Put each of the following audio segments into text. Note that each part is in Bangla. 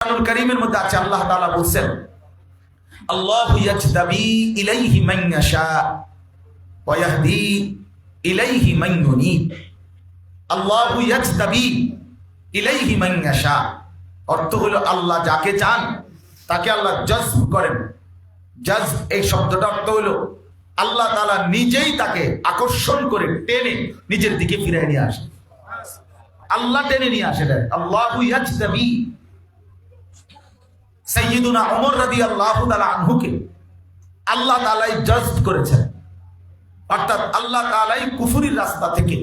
কোরআনুল মধ্যে আছে, আল্লাহ ইলাইহি ওয়া ইয়াহদি ইলাইহি ইলাইহি অর্থ হলো আল্লাহ যাকে চান, তাকে আল্লাহ জজব করেন। জজ এই শব্দটা অর্থ হলো আল্লাহ তাআলা নিজেই তাকে আকর্ষণ করে টেনে নিজের দিকে ফিরিয়ে নিয়ে আসে। আল্লাহ টেনে নিয়ে আসে আল্লাহু ইয়াজতাবি সাইয়্যিদুনা ওমর রাদিয়াল্লাহু তাআলা আনহুকে আল্লাহ তাআলাই জাজ করেছেন। অর্থাৎ আল্লাহ তাআলাই কুফরির রাস্তা থেকে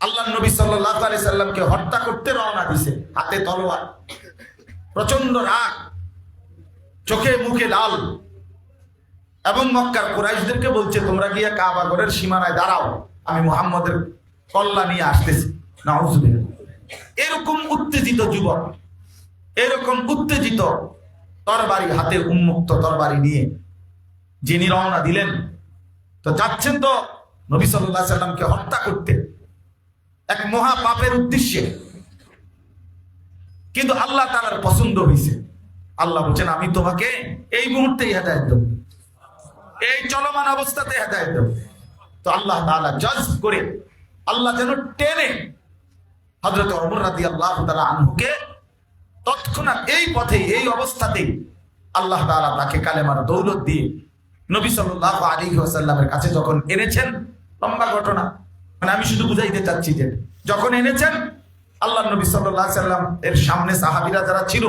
আল্লাহ নবী সাল্লাল্লাহু আলাইহি সাল্লামকে হত্যা করতে রওনা দিছে হাতে তলোয়ার। প্রচণ্ড রাগ, চোখে মুখে লাল। এবং মক্কার কুরাইশদেরকে বলছে, তোমরা গিয়ে কাবা ঘরের সীমানায় দাঁড়াও, আমি মুহাম্মদের কল্লা নিয়ে আসতেছি। নাউজুবিল্লাহ। এরকম উত্তেজিত যুবক এরকম উত্তেজিত তরবারি হাতে উন্মুক্ত তরবারি নিয়ে যিনি রওনা দিলেন, তো যাচ্ছেন তো নবী সাল্লামকে হত্যা করতে। এক মহা পাপের উদ্দেশ্যে। কিন্তু আল্লাহ তালার পছন্দ হয়েছে আল্লাহ বলছেন, আমি তোমাকে এই মুহূর্তে হেদায়ত দেব। এই চলমান অবস্থাতে হেদায়ত দেব। তো আল্লাহ জজ করে, আল্লাহ যেন টেনে হজরত অমর রাদি আল্লাহ তালা আনহুকে তৎক্ষণাৎ এই পথে, এই অবস্থাতেই আল্লাহ তাআলা তাকে কালেমার দৌলত দিয়ে নবী সাল্লাল্লাহু আলাইহি ওয়াসাল্লামের কাছে যখন এনেছেন, লম্বা ঘটনা মানে আমি শুধু বুঝাইতে চাচ্ছি যে যখন এনেছেন, আল্লাহ নবী আলাইহি সাল্লাম এর সামনে সাহাবিরা যারা ছিল,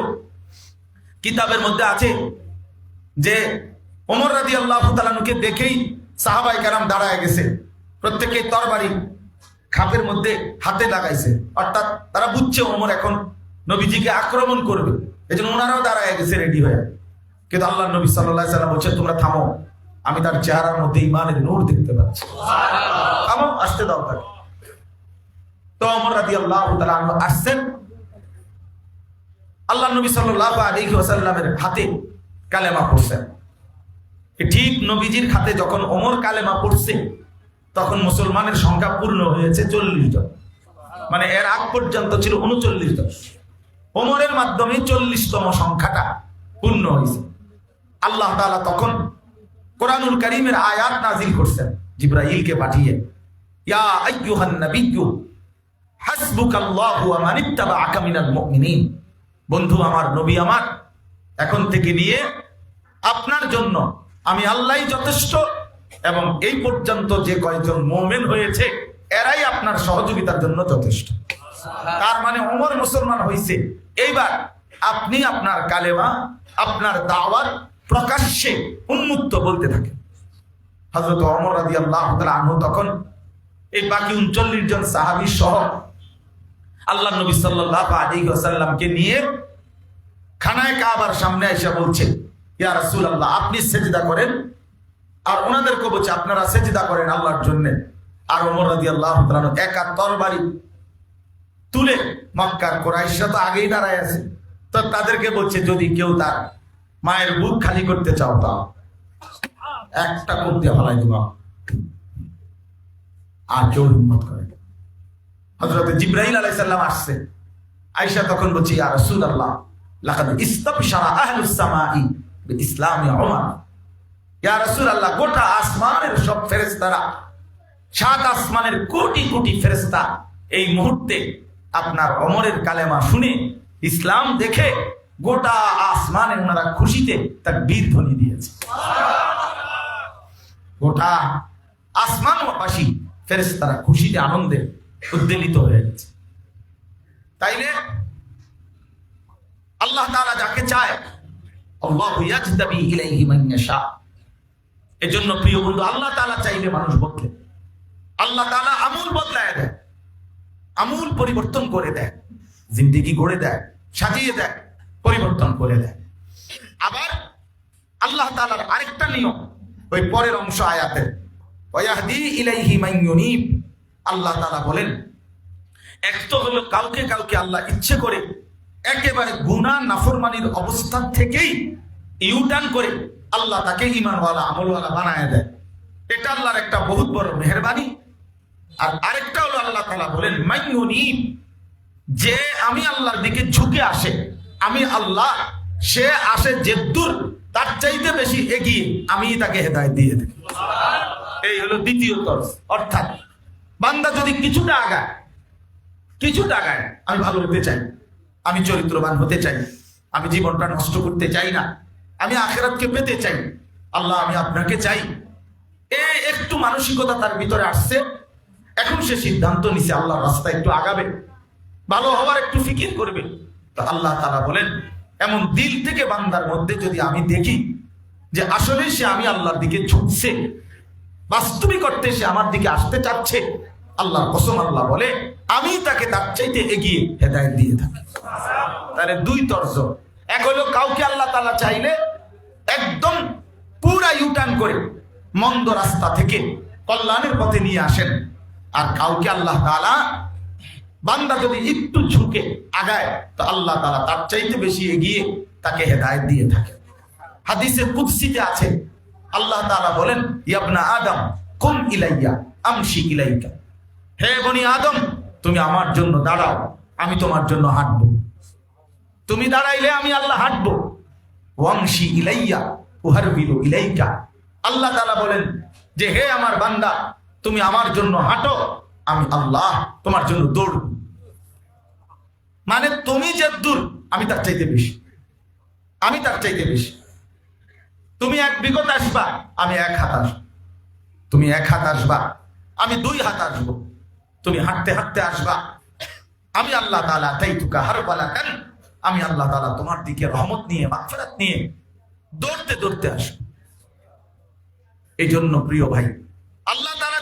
কিতাবের মধ্যে আছে যে ওমর রাদিয়াল্লাহু তাআলাকে দেখেই সাহাবায়ে কেরাম দাঁড়ায় গেছে। প্রত্যেকেই তরবারি খাপের মধ্যে হাতে লাগাইছে। অর্থাৎ তারা বুঝছে ওমর এখন নবীজিকে আক্রমণ করবে। এই জন্য ওনারাও দাঁড়ায় গেছে রেডি হয়ে। কিন্তু আল্লাহ নবী সাল্লাহ সাল্লাম বলছে, তোমরা থামো। আমি তার চেহারার মধ্যে ইমানের নূর দেখতে পাচ্ছি। থামো, আসতে দাও তাকে। তো অমর রাদি আল্লাহ আসছেন। আল্লাহ নবী সাল্লাহ আলী ওসাল্লামের হাতে কালেমা পড়ছেন। ঠিক নবীজির হাতে যখন ওমর কালেমা পড়ছে, তখন মুসলমানের সংখ্যা পূর্ণ হয়েছে চল্লিশ জন। মানে এর আগ পর্যন্ত ছিল উনচল্লিশ জন। ওমরের মাধ্যমে চল্লিশতম সংখ্যাটা পূর্ণ হয়েছে। আল্লাহ তাআলা তখন কোরআনুল করিমের আয়াত নাজিল করছেন, জিব্রাইলকে পাঠিয়ে, ইয়া আইয়ুহান নাবিয়্যু, হাসবুকাল্লাহু ওয়া মান ইত্তাবাআকা মিনাল মুমিনিন। বন্ধু, আমার নবী আমার, এখন থেকে নিয়ে আপনার জন্য আমি আল্লাহই যথেষ্ট এবং এই পর্যন্ত যে কয়জন মোমেন হয়েছে, এরাই আপনার সহযোগিতার জন্য যথেষ্ট। তার মানে ওমর মুসলমান হয়েছে এইবার আপনি আপনার কালেমা, আপনার দাওয়াত প্রকাশ্যে উন্মুক্ত বলতে থাকেন। হজরত অমর রাজি আল্লাহ আনহু তখন এই বাকি উনচল্লিশ জন সাহাবি সহ আল্লাহ নবী সাল্লাহ আলী আসাল্লামকে নিয়ে খানায় কাবার সামনে এসে বলছে ইয়া রাসূল আল্লাহ আপনি সেজদা করেন? আর ওনাদেরকে বলছে আপনারা সেজদা করেন আল্লাহর জন্য। আর ওমর রাজি আল্লাহ একা তরবারি তুলে মক্কার কোরাইশরা তো আগেই দাঁড়ায় আছে। তো তাদেরকে বলছে, যদি কেউ তার মায়ের বুক খালি করতে চাও তাও একটা করতে ফলাই দিবা। আর কেউ হিম্মত করে হজরত জিব্রাহিল আলাইসাল্লাম আসছে। আইসা তখন বলছি, ইয়া রাসূলুল্লাহ, লাকাদ ইস্তাবশারা আহলুস সামাই বিইসলামি উমর। ইয়া রাসূলুল্লাহ, গোটা আসমানের সব ফেরেশতারা, সাত আসমানের কোটি কোটি ফেরেশতা এই মুহূর্তে আপনার অমরের কালেমা শুনে ইসলাম দেখে গোটা আসমানে ওনারা খুশিতে তার বীর ধ্বনি দিয়েছে। গোটা আসমানবাসী, ফেরেশতারা খুশিতে, আনন্দে উদ্বেলিত হয়ে গেছে। তাইলে আল্লাহ তাআলা যাকে চায় এজন্য প্রিয় বন্ধু, আল্লাহ তাআলা চাইলে মানুষ বদলে। আল্লাহ তালা আমুল বদলায় দেয়। আমূল পরিবর্তন করে দেয়। জিন্দিগি গড়ে দেয়, সাজিয়ে দেয়, পরিবর্তন করে দেয়। আবার আল্লাহ তাআলার আরেকটা নিয়ম ওই পরের অংশ আয়াতের আল্লাহ তাআলা বলেন, এক তো হলো কাউকে কাউকে আল্লাহ ইচ্ছে করে একেবারে গুনাহ নাফরমানির অবস্থান থেকেই ইউটার্ন করে আল্লাহ তাকে ইমানওয়ালা আমলওয়ালা বানায় দেয়। এটা আল্লাহর একটা বহুত বড় মেহরবানি। আর আরেকটা হলো আল্লাহ তাআলা বলেন মাইয়ুনিব যে আমি আল্লাহর দিকে ঝুঁকে আসে, আমি আল্লাহ, সে আসে তার চাইতে বেশি এগিয়ে আমি তাকে হেদায়ত দিয়ে দিই এই হলো দ্বিতীয় অর্থাৎ, বান্দা যদি কিছুটা আগায় কিছুটা আগায়, আমি ভালো হতে চাই, আমি চরিত্রবান হতে চাই, আমি জীবনটা নষ্ট করতে চাই না, আমি আখেরাতকে পেতে চাই, আল্লাহ, আমি আপনাকে চাই। এ একটু মানসিকতা তার ভিতরে আসছে এখন সে সিদ্ধান্ত নিছে, আল্লাহর রাস্তায় একটু আগাবে, ভালো হওয়ার একটু ফিকির করবে। তো আল্লাহ তারা বলেন, এমন দিল থেকে বান্দার মধ্যে যদি আমি দেখি যে আসলে সে আমি আল্লাহর দিকে ঝুঁকছে বাস্তবিক অর্থে সে আমার দিকে আসতে চাচ্ছে আল্লাহ কসম আল্লাহ বলে, আমি তাকে তার চাইতে এগিয়ে হেদায়ত দিয়ে থাকি। তাহলে দুই তর্জ। এক হলো কাউকে আল্লাহ তালা চাইলে একদম পুরা ইউটার্ন করে মন্দ রাস্তা থেকে কল্যাণের পথে নিয়ে আসেন। আর কাউকে আল্লাহ তালা বান্দা যদি একটু ঝুঁকে আগায়, তো আল্লাহ তালা তার চাইতে বেশি এগিয়ে তাকে হেদায়ত দিয়ে থাকে। হাদিসে কুদসিতে আছে, আল্লাহ তালা বলেন ইয়াবনা আদম, কুম ইলাইয়া, আমশি ইলাইকা। হে বনি আদম, তুমি আমার জন্য দাঁড়াও, আমি তোমার জন্য হাঁটবো। তুমি দাঁড়াইলে আমি আল্লাহ হাঁটবো। ওয়াংশি ইলাইয়া, উহারবিলু ইলাইকা। আল্লাহ তালা বলেন যে, হে আমার বান্দা তুমি আমার জন্য হাঁটো, আমি আল্লাহ তোমার জন্য দৌড়। মানে তুমি যে দূর, আমি তার চাইতে বেশি। আমি তার চাইতে বেশি। তুমি এক বিগত আসবা, আমি এক হাত আসব তুমি এক হাত আসবা, আমি দুই হাত আসব। তুমি হাঁটতে হাঁটতে আসবা, আমি আল্লাহ তালা তাই তুকা হার পালা কেন আমি আল্লাহ তালা তোমার দিকে রহমত নিয়ে মাফেরাত নিয়ে দৌড়তে দৌড়তে আসব। এই জন্য প্রিয় ভাই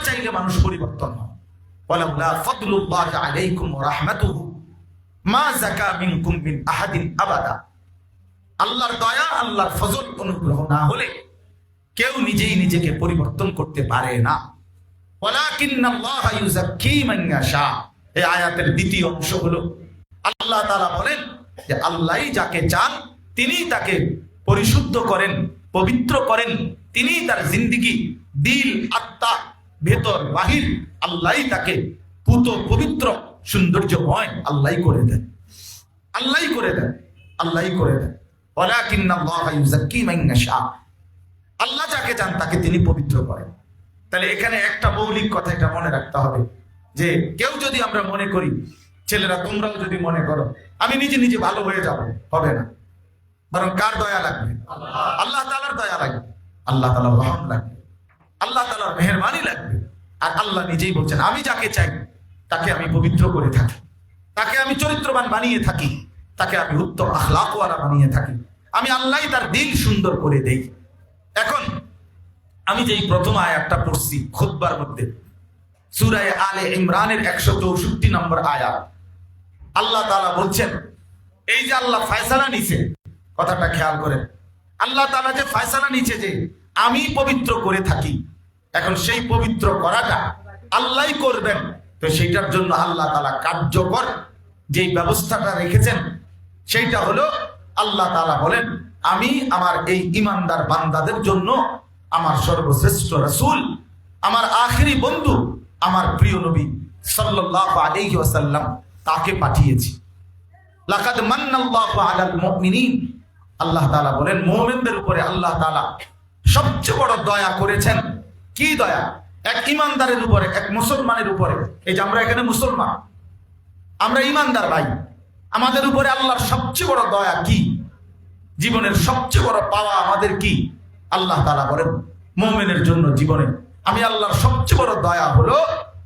চাইলে মানুষ পরিবর্তন আল্লাহর দয়া, আল্লাহর ফজল অনুগ্রহ না হলে কেউ নিজেই নিজেকে পরিবর্তন করতে পারে না। আয়াতের দ্বিতীয় অংশ হলো, আল্লাহ তাআলা বলেন যে আল্লাহই যাকে চান, তিনি তাকে পরিশুদ্ধ করেন, পবিত্র করেন। তিনি তার জিন্দিগি, দিল, আত্মা ভেতর, বাহির আল্লাহ তাকে পুত, পবিত্র, সৌন্দর্যময় আল্লাহই করে দেন। আল্লাহই করে দেন, আল্লাহই করে দেন। আল্লাহ যাকে চান তাকে তিনি পবিত্র করেন। তাহলে এখানে একটা মৌলিক কথা এটা মনে রাখতে হবে যে কেউ যদি আমরা মনে করি, ছেলেরা তোমরাও যদি মনে করো, আমি নিজে নিজে ভালো হয়ে যাব, হবে না। বরং কার দয়া লাগবে? আল্লাহ তালার দয়া লাগবে। আল্লাহ তালার রহম লাগবে। আল্লাহ তালার মেহরবানি লাগবে। আর আল্লাহ নিজেই বলছেন, আমি যাকে চাই, তাকে আমি পবিত্র করে থাকি। তাকে আমি চরিত্রবান বানিয়ে থাকি। তাকে আমি উত্তম আখলাকওয়ালা বানিয়ে থাকি। আমি আল্লাহ তার দিল সুন্দর করে দেই। এখন আমি যেই প্রথম আয়াতটা পড়ছি খুতবার মধ্যে, সুরায় আলে ইমরানের একশো চৌষট্টি নম্বর আয়াত আল্লাহ তালা বলছেন, এই যে আল্লাহ ফায়সালা নিছে, কথাটা খেয়াল করেন, আল্লাহ তালা যে ফায়সালা নিছে যে আমি পবিত্র করে থাকি এখন সেই পবিত্র করাটা আল্লাহ করবেন। তো সেইটার জন্য আল্লাহ তালা কার্যকর যেই ব্যবস্থাটা রেখেছেন, সেইটা হলো আল্লাহ তালা বলেন, আমি আমার এই ইমানদার বান্দাদের জন্য আমার সর্বশ্রেষ্ঠ রসুল, আমার আখেরি বন্ধু, আমার প্রিয় নবী আলাইহি ওয়াসাল্লাম তাকে পাঠিয়েছি। আল্লাহ বলেন, মুমিনদের উপরে আল্লাহ সবচেয়ে বড় দয়া করেছেন। কি দয়া? এক ইমানদারের উপরে, এক মুসলমানের উপরে। এই যে আমরা এখানে মুসলমান, আমরা ইমানদার ভাই। আমাদের উপরে আল্লাহর সবচেয়ে বড় দয়া কি? জীবনের সবচেয়ে বড় পাওয়া আমাদের কি? আল্লাহ তালা বলেন, মোমেনের জন্য জীবনে। আমি আল্লাহর সবচেয়ে বড় দয়া হলো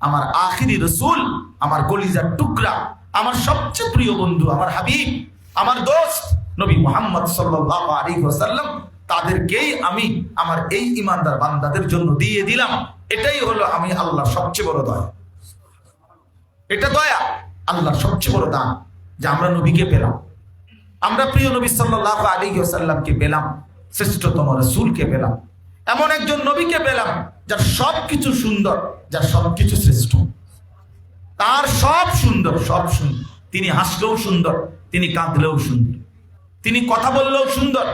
আমার আখিরি রসুল, আমার গলিজার টুকরা, আমার সবচেয়ে প্রিয় বন্ধু, আমার হাবিব, আমার দোস্ত নবী মোহাম্মদ সাল্লাহ আলী ওসাল্লাম তাদেরকেই আমি আমার এই ইমানদার বান্দাদের জন্য দিয়ে দিলাম। এটাই হলো আমি আল্লাহর সবচেয়ে বড় দয়া। এটা দয়া আল্লাহর সবচেয়ে বড় দান যে আমরা নবীকে পেলাম। আমরা প্রিয় নবী সাল্লাহ আলী সাল্লামকে পেলাম, শ্রেষ্ঠতম রসুলকে পেলাম। এমন একজন নবীকে পেলাম যার সব কিছু সুন্দর, যার সব কিছু শ্রেষ্ঠ। তার সব সুন্দর সব সুন্দর। তিনি হাসলেও সুন্দর, তিনি কাঁদলেও সুন্দর। তিনি কথা বললেও সুন্দর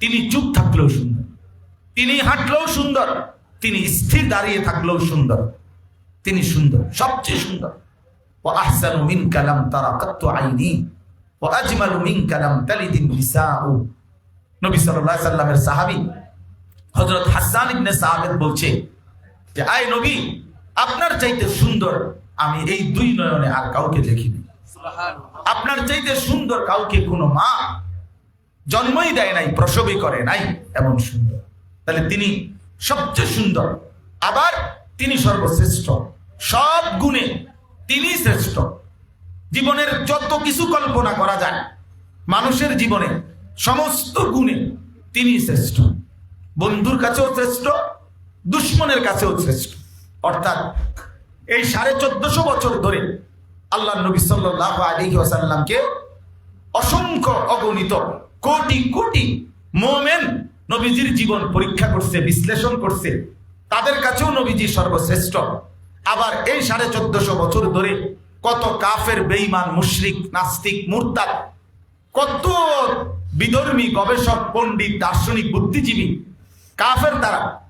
তিনি চুপ থাকলেও সুন্দর। তিনি হাঁটলেও সুন্দর। তিনি স্থির দাঁড়িয়ে থাকলেও সুন্দর। তিনি সুন্দর, সবচেয়ে সুন্দর। ও আহসানু মিন কালাম তারা কত্ত আইনি। ও আজমালু মিনকা লাম তালিদিন নিসাউ। নবী সাল্লাল্লাহু সাল্লামের সাহাবী হযরত হাসান ইবনে সাহাবেদ বলছে যে, আয় নবী, আপনার চাইতে সুন্দর আমি এই দুই নয়নে আর কাউকে দেখিনি। আপনার চাইতে সুন্দর কাউকে কোনো মা জন্মই দেয় নাই, প্রসবই করে নাই, এমন সুন্দর। তাহলে তিনি সবচেয়ে সুন্দর। আবার তিনি সর্বশ্রেষ্ঠ। সব গুণে তিনি শ্রেষ্ঠ। জীবনের যত কিছু কল্পনা করা যায়, মানুষের জীবনে সমস্ত গুণে তিনি শ্রেষ্ঠ। বন্ধুর কাছেও শ্রেষ্ঠ, দুশ্মনের কাছেও শ্রেষ্ঠ। অর্থাৎ এই সাড়ে চোদ্দশো বছর ধরে আল্লাহ নবী সাল্লাহ আলী ওয়াসাল্লামকে অসংখ্য অগণিত কোটি কোটি মোমেন নবীজির জীবন পরীক্ষা করছে, বিশ্লেষণ করছে। তাদের কাছেও নবীজি সর্বশ্রেষ্ঠ। আবার এই সাড়ে চোদ্দশো বছর ধরে কত কাফের, বেঈমান, মুশরিক, নাস্তিক, মুরতাদ, কত বিধর্মী, গবেষক, পণ্ডিত, দার্শনিক, বুদ্ধিজীবী কাফের তারা।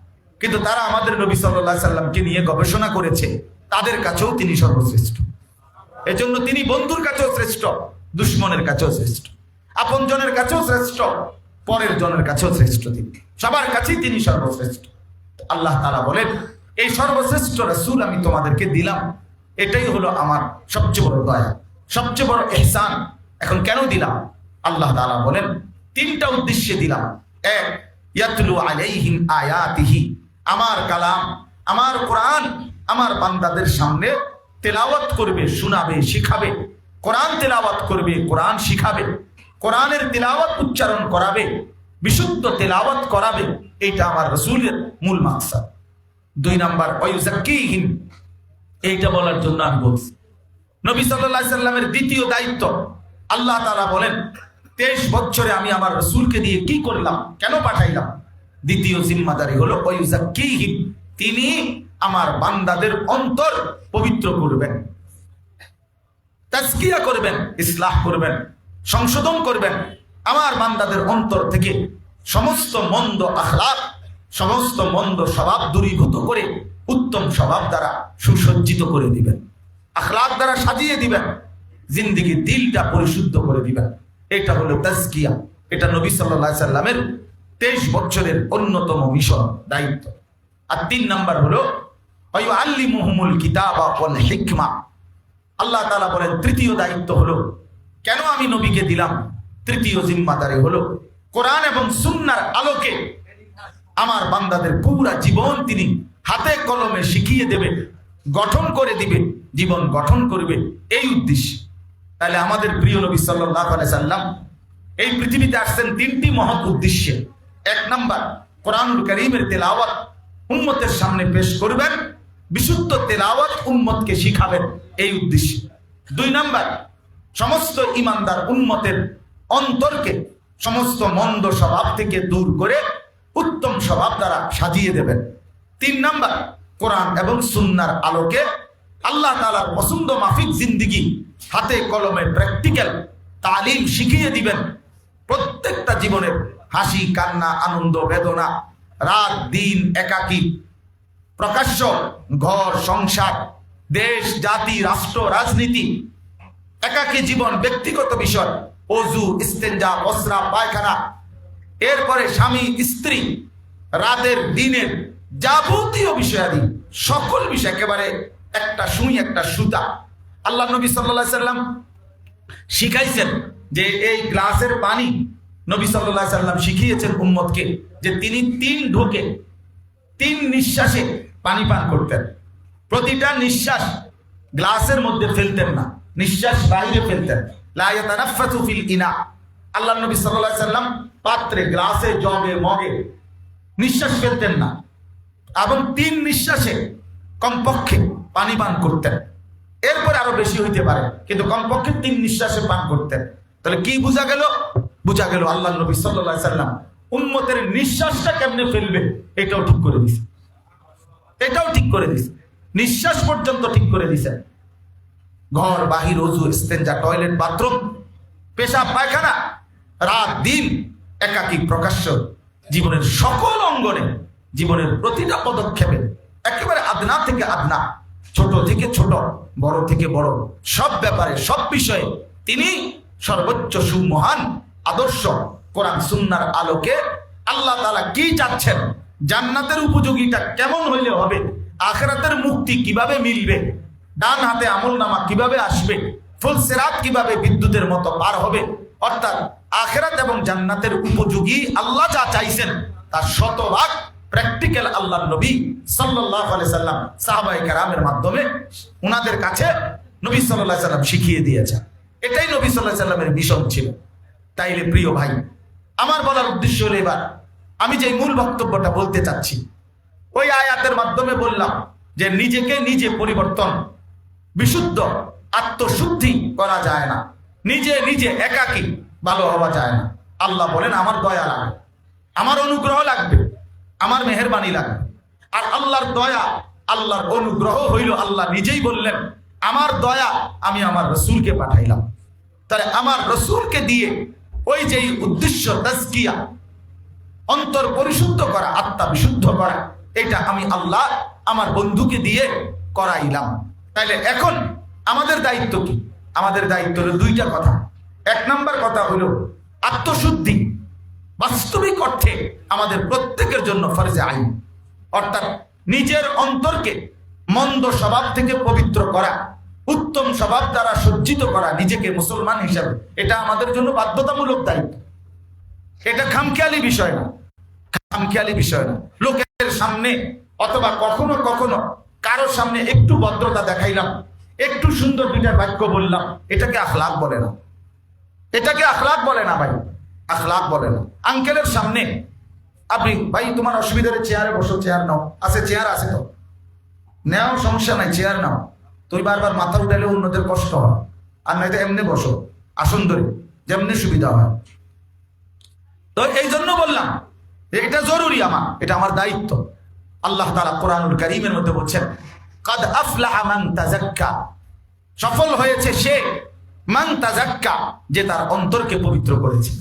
কিন্তু তারা আমাদের নবী সাল্লাহ সাল্লামকে নিয়ে গবেষণা করেছে। তাদের কাছেও তিনি সর্বশ্রেষ্ঠ। এজন্য তিনি বন্ধুর কাছেও শ্রেষ্ঠ, দুশ্মনের কাছেও শ্রেষ্ঠ। আপন জনের কাছেও শ্রেষ্ঠ, পরের জনের কাছেও শ্রেষ্ঠ তিনি। সবার কাছেই তিনি সর্বশ্রেষ্ঠ। আল্লাহ তারা বলেন, এই সর্বশ্রেষ্ঠ রাসূল আমি তোমাদেরকে দিলাম। এটাই হলো আমার সবচেয়ে বড় দয়া, সবচেয়ে বড় এহসান এখন কেন দিলাম? আল্লাহ তাআলা বলেন, তিনটা উদ্দেশ্যে দিলাম। এক, ইয়াতলু আলাইহিম আয়াতিহি, আমার কালাম, আমার কোরআন আমার বান্দাদের সামনে তেলাওয়াত করবে, শোনাবে, শিখাবে। কোরআন তেলাওয়াত করবে, কোরআন শিখাবে। কোরআনের তেলাওয়াত উচ্চারণ করাবে, বিশুদ্ধ তেলাওয়াত করাবে এটা আমার রসুলের মূল মাকসাদ। দুই নাম্বার অয়ুজাক্কিহীন এইটা বলার জন্য আমি বলছি। নবী সাল্লামের দ্বিতীয় দায়িত্ব, আল্লাহ তাআলা বলেন, তেইশ বছরে আমি আমার রসুলকে দিয়ে কি করলাম, কেন পাঠাইলাম? দ্বিতীয় জিম্মাদারি হলো অয়ুজাক্কিহীন তিনি আমার বান্দাদের অন্তর পবিত্র করবেন, তাজকিয়া করবেন, ইসলাহ করবেন। সংশোধন করবেন। আমার বান্দাদের অন্তর থেকে সমস্ত মন্দ আখলাক সমস্ত মন্দ স্বভাব দূরীভূত করে উত্তম স্বভাব দ্বারা সুসজ্জিত করে দিবেন। আখলাক দ্বারা সাজিয়ে দিবেন। জিন্দিগি দিলটা পরিশুদ্ধ করে দিবেন। এটা হলো তাজকিয়া। এটা নবী সাল্লাহ সাল্লামের তেইশ বছরের অন্যতম মিশন, দায়িত্ব। আর তিন নাম্বার হলো আল্লি মুহমুল কিতাব আল্লাহ তালা বলেন, তৃতীয় দায়িত্ব হলো কেন আমি নবীকে দিলাম? তৃতীয় জিম্মাদারি হলো কোরআন এবং সুন্নার আলোকে আমার বান্দাদের পুরা জীবন তিনি হাতে কলমে শিখিয়ে দেবে, গঠন করে দিবে, জীবন গঠন করবে, এই উদ্দেশ্যে। তাহলে আমাদের প্রিয় নবী সাল্লাহ সাল্লাম এই পৃথিবীতে আসছেন তিনটি মহৎ উদ্দেশ্যে। এক নাম্বার, কোরআনুল করিমের তেলাওয়াত উম্মতের সামনে পেশ করবেন, বিশুদ্ধ তেলাওয়াত উম্মতকে শিখাবেন, এই উদ্দেশ্যে। দুই নাম্বার সমস্ত ইমানদার উন্মতের অন্তরকে সমস্ত মন্দ স্বভাব থেকে দূর করে উত্তম স্বভাব দ্বারা সাজিয়ে দেবেন। তিন নাম্বার, কোরআন এবং সুন্নার আলোকে আল্লাহ তালার পছন্দ মাফিক জিন্দিগি হাতে কলমে প্র্যাকটিক্যাল তালিম শিখিয়ে দিবেন। প্রত্যেকটা জীবনের হাসি, কান্না, আনন্দ, বেদনা, রাত, দিন, একাকী, প্রকাশ্য ঘর, সংসার, দেশ, জাতি, রাষ্ট্র, রাজনীতি একাকী জীবন, ব্যক্তিগত বিষয়, অজু ইস্তেঞ্জা বসরা পায়খানা। এরপরে স্বামী, স্ত্রী, রাতের, দিনের যাবতীয় বিষয়াদি, সকল বিষয়, একেবারে একটা সুই, একটা সুতা। আল্লাহ নবী সাল্লাহ সাল্লাম শিখাইছেন যে এই গ্লাসের পানি নবী সাল্লাহ সাল্লাম শিখিয়েছেন উম্মতকে যে তিনি তিন ঢোকে, তিন নিঃশ্বাসে পানি পান করতেন। প্রতিটা নিঃশ্বাস গ্লাসের মধ্যে ফেলতেন না। নিঃশ্বাস বাইরে ফেলতেন আল্লাহ নবী সাল্লাম পাত্রে, গ্লাসে, জগে, মগে নিঃশ্বাস ফেলতেন না। এবং তিন নিঃশ্বাসে কমপক্ষে পানি পান করতেন। এরপরে আরও বেশি হইতে পারে, কিন্তু কমপক্ষে তিন নিঃশ্বাসে পান করতেন। তাহলে কি বোঝা গেল? বোঝা গেল আল্লাহ নবী সাল্লাহ সাল্লাম উন্মতের নিঃশ্বাসটা কেমনে ফেলবে? এটাও ঠিক করে দিছে। এটাও ঠিক করে দিছে। নিঃশ্বাস পর্যন্ত ঠিক করে দিছে। ঘর, বাহির, অজু, স্তেঞ্জা, টয়লেট, বাথরুম, পেশাব, পায়খানা, রাত, দিন, একাকী প্রকাশ্য জীবনের সকল অঙ্গনে, জীবনের প্রতিটা পদক্ষেপে, একেবারে আদনা থেকে আদনা, ছোট থেকে ছোট, বড় থেকে বড়, সব ব্যাপারে, সব বিষয়ে তিনি সর্বোচ্চ সুমহান, আদর্শ, কোরআন, সুন্নার আলোকে আল্লাহ তালা কি চাচ্ছেন, জান্নাতের উপযোগীটা কেমন হইলে হবে, আখরাতের মুক্তি কীভাবে মিলবে ডান হাতে আমল নামা কীভাবে আসবে? ফুল সেরাত কীভাবে বিদ্যুতের মতো পার হবে? অর্থাৎ আখেরাত এবং জান্নাতের উপযোগী আল্লাহ যা চাইছেন, তার শতভাগ প্র্যাকটিক্যাল আল্লাহ নবী সাল্লাহ সাল্লাম সাহাবাই কারামের মাধ্যমে উনাদের কাছে নবী সাল্লাহ সাল্লাম শিখিয়ে দিয়েছেন। এটাই নবী সাল্লাহ সাল্লামের মিশন ছিল। তাইলে প্রিয় ভাই, আমার বলার উদ্দেশ্য হলো এবার, আমি যে মূল বক্তব্যটা বলতে চাচ্ছি, ওই আয়াতের মাধ্যমে বললাম যে নিজেকে নিজে পরিবর্তন বিশুদ্ধ, আত্মশুদ্ধি করা যায় না। নিজে নিজে একাকী, ভালো হওয়া যায় না। আল্লাহ বলেন, আমার দয়া লাগবে। আমার অনুগ্রহ লাগবে। আমার মেহরবানি লাগবে। আর আল্লাহর দয়া, আল্লাহর অনুগ্রহ হইল আল্লাহ নিজেই বললেন, আমার দয়া আমি আমার রসুলকে পাঠাইলাম। তাহলে আমার রসুলকে দিয়ে ওই যেই উদ্দেশ্য তাজকিয়া, অন্তর পরিশুদ্ধ করা, আত্মা বিশুদ্ধ করা, এটা আমি আল্লাহ আমার বন্ধুকে দিয়ে করাইলাম। তাইলে এখন আমাদের দায়িত্ব কি? আমাদের দায়িত্ব হলো দুইটা কথা। এক নাম্বার কথা হলো আত্মশুদ্ধি। বাস্তবিক অর্থে আমাদের প্রত্যেকের জন্য ফরজে আইন। অর্থাৎ নিজের অন্তরকে মন্দ স্বভাব থেকে পবিত্র করা, উত্তম স্বভাব দ্বারা সজ্জিত করা নিজেকে মুসলমান হিসাবে, এটা আমাদের জন্য বাধ্যতামূলক দায়িত্ব। এটা খামখেয়ালি বিষয় না। খামখেয়ালি বিষয় না। লোকের সামনে অথবা কখনো কখনো কারোর সামনে একটু ভদ্রতা দেখাইলাম, একটু সুন্দর দুইটা বাক্য বললাম, এটাকে আখলাক বলে না। এটাকে আখলাক বলে না ভাই, আখলাক বলে না। আঙ্কেলের সামনে, আপনি, ভাই, তোমার অসুবিধার চেয়ারে বসো চেয়ার নাও। আছে চেয়ার আছে তো। নেও, সমস্যা নাই চেয়ার নাও। তুই বারবার মাথা উঠালে অন্যদের কষ্ট হয়। আর নয়তো এমনি বসো। আসন ধরে, যেমনি সুবিধা হয়। তো এই জন্য বললাম, এটা জরুরি আমার, এটা আমার দায়িত্ব। আল্লাহ তারা কোরআনুল করিমের মধ্যে বলছেন, কাদ আফলা মান তাজাক্কা সফল হয়েছে সে মান তাজাক্কা যে তার অন্তরকে পবিত্র করেছে।